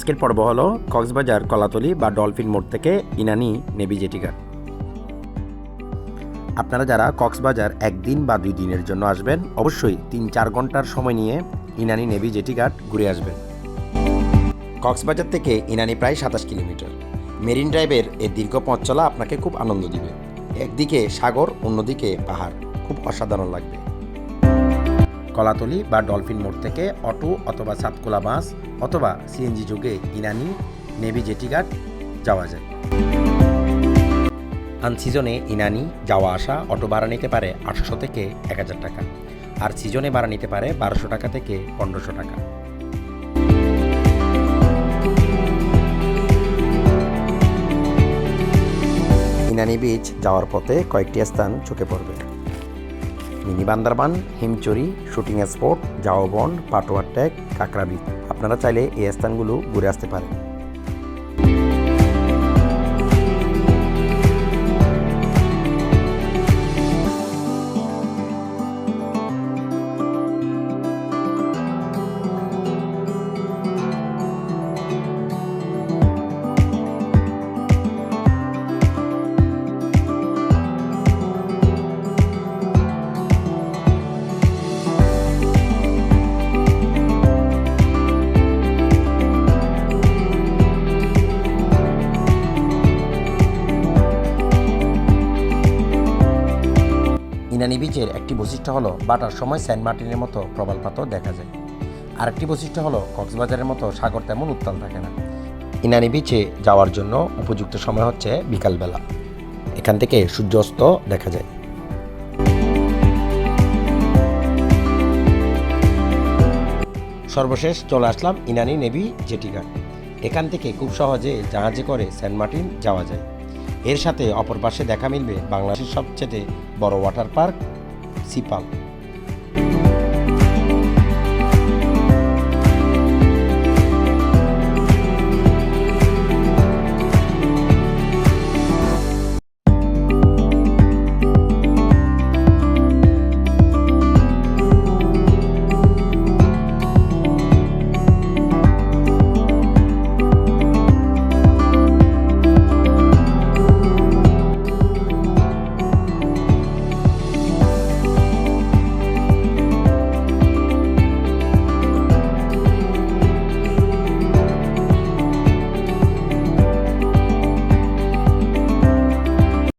আজকের পর্ব হলো কক্সবাজার, কলাতলি বা ডলফিন মোড় থেকে ইনানি নেভি জেটিঘাট আপনারা যারা কক্সবাজার একদিন বা দুই দিনের জন্য আসবেন, অবশ্যই তিন চার ঘণ্টার সময় নিয়ে ইনানি নেভি জেটিঘাট ঘুরে আসবেন। কক্সবাজার থেকে ইনানি প্রায় সাতাশ কিলোমিটার। মেরিন ড্রাইভের এই দীর্ঘ পথ চলা আপনাকে খুব আনন্দ দিবে। একদিকে সাগর, অন্যদিকে পাহাড়। খুব অসাধারণ লাগবে। কলাতলি বা ডলফিন মোড় থেকে অটো অথবা সাতকোলা বাস অথবা সিএনজি যুগে ইনানি, নেভি জেটিঘাট যাওয়া যায়। আনসিজনে ইনানি যাওয়া আসা অটো ভাড়া নিতে পারে আটশো থেকে এক হাজার টাকা আর সিজনে ভাড়া নিতে পারে বারোশো টাকা থেকে পনেরোশো টাকা। ইনানি বিচ যাওয়ার পথে কয়েকটি স্থান চোখে পড়বে। Mini Bandarban, Himchari, shooting spot, Jhaubon, Patuartek Kakra beach আপনারা চাইলে এই স্থানগুলো ঘুরে আসতে পারেন। ইনানি বিচের একটি বৈশিষ্ট্য হলো বাটার সময় সেন্ট মার্টিনের মতো প্রবাল পাথর দেখা যায়। আরেকটি বৈশিষ্ট্য হলো কক্সবাজারের মতো সাগর তেমন উত্তাল থাকে না। ইনানি বিচে যাওয়ার জন্য উপযুক্ত সময় হচ্ছে বিকালবেলা। এখান থেকে সূর্যাস্ত দেখা যায়। সর্বশেষ চলে আসলাম ইনানি নেভি জেটিঘাট এখান থেকে খুব সহজে জাহাজে করে সেন্ট মার্টিন যাওয়া যায়। এর সাথে অপর পাশে দেখা মিলবে বাংলাদেশের সবচেয়ে বড় ওয়াটার পার্ক সিপাল